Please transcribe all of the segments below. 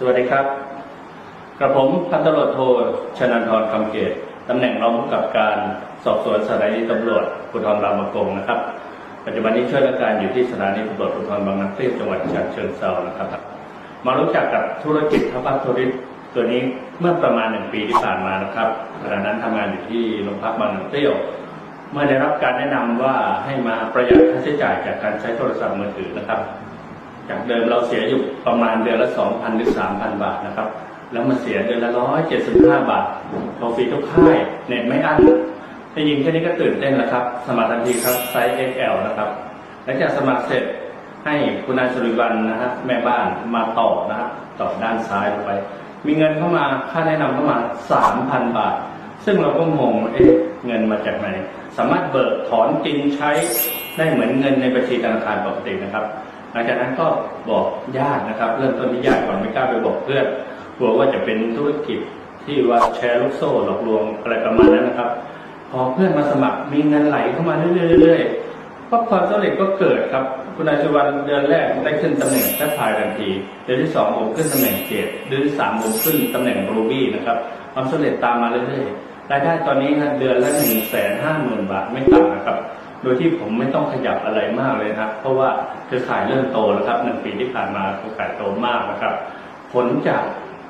สวัสดีครับ กระผมพันตำรวจโทชนันทรคำเกตตำแหน่งรองผู้กำกับการสอบสวนสถานีตำรวจภูธรรามกงนะครับ ปัจจุบันนี้ช่วยราชการอยู่ที่สถานีตำรวจภูธรบางน้ำเปรี้ยจังหวัดฉะเชิงเทรานะครับ มารู้จักกับธุรกิจทัพพัทธุริตตัวนี้เมื่อประมาณหนึ่งปีที่ผ่านมานะครับขณะนั้นทำงานอยู่ที่โรงพักบางน้ำเปรี้ยวเมื่อได้รับการแนะนำว่าให้มาประหยัดค่าใช้จ่ายจากการใช้โทรศัพท์มือถือนะครับ จากเดิมเราเสียอยู่ประมาณเดือนละ2,000หรือ3,000บาทนะครับ แล้วมาเสียเดือนละ175บห้าทโทรฟรีทุกค่ายเน็ตไม่อั้นได้ยินแค่นี้ก็ตื่นเต้นแล้วครับ สมัครทันทีครับไซส์ XL นะครับหลังจากสมัครเสร็จให้คุณนายสุริวันนะฮะแม่บ้านมาต่อนะฮะต่อด้านซ้ายลงไป มีเงินเข้ามาค่าแนะนำเข้ามา3,000บาท ซึ่งเราก็งงเอ๊ะเงินมาจากไหน สามารถเบิกถอนกินใช้ได้เหมือนเงินในบัญชีธนาคารปกตินะครับ ลังจากนั้นก็บอกญาตินะครับ เริ่มต้นที่ญาติก่อนไม่กล้าไปบอกเพื่อนกลัวว่าจะเป็นธุรกิจที่ว่าแชร์ลูกโซ่หลอกลวงอะไรประมาณนั้นนะครับ พอเพื่อนมาสมัครมีเงินไหลเข้ามาเรื่อยๆก็ความสำเร็จก็เกิดครับคุณอาชวันเดือนแรกได้ขึ้นตำแหน่งแทบพายทันที เดือนที่สองผมขึ้นตำแหน่งเกตเดือนที่สามผมขึ้นตำแหน่งรูบี้นะครับความสำเร็จตามมาเรื่อยๆรายได้ตอนนี้นะเดือนละหนึ่งแสนห้าหมื่นบาทไม่ต่ำนะครับ โดยที่ผมไม่ต้องขยับอะไรมากเลยนะครับ เพราะว่าเครือข่ายเริ่มโตแล้วครับหนึ่งปีที่ผ่านมาเครือข่ายโตมากนะครับ ผลจาก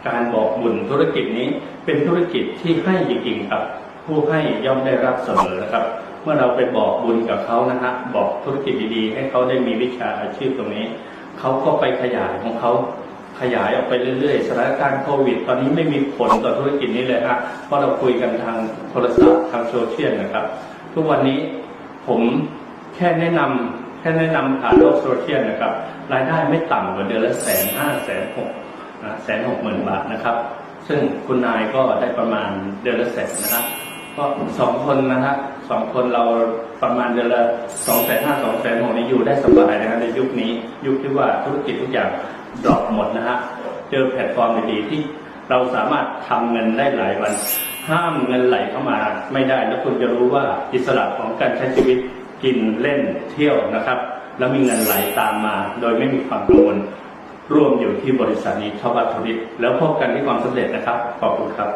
การบอกบุญธุรกิจนี้เป็นธุรกิจที่ให้จริงๆครับ ผู้ให้ย่อมได้รับเสมอนะครับ เมื่อเราไปบอกบุญกับเขานะฮะบอกธุรกิจดีๆ ให้เขาได้มีวิชาอาชีพตรงนี้เขาก็ไปขยายของเขาขยายออกไปเรื่อยๆสถานการณ์โควิด ตอนนี้ไม่มีผลต่อธุรกิจนี้เลยฮะเพราะเราคุยกันทางโทรศัพท์ทางโซเชียลนะครับ ทุกวันนี้ ผมแค่แนะนำแค่แนะนำผ่านโลกโซเชียลนะครับ รายได้ไม่ต่ำกว่าเดือนละแสนห้าแสนหกนะแสนหกหมื่นบาทนะครับ ซึ่งคุณนายก็ได้ประมาณเดือนละแสนนะครับก็สองคนนะฮะสองคนเราประมาณเดือนละสองแสนห้าสองแสนหกนี้อยู่ได้สบายนะฮะในยุคนี้ยุคที่ว่าธุรกิจทุกอย่างดรอปหมดนะฮะเจอแพลตฟอร์มดีๆที่ เราสามารถทำเงินได้หลายวัน ห้ามเงินไหลเข้ามาไม่ได้แล้วคุณจะรู้ว่าอิสระของการใช้ชีวิตกินเล่นเที่ยวนะครับ แล้วมีเงินไหลตามมา โดยไม่มีความกังวลร่วมอยู่ที่บริษัทนี้ทวัตธุริตแล้วพบกันที่ความสำเร็จนะครับ ขอบคุณครับ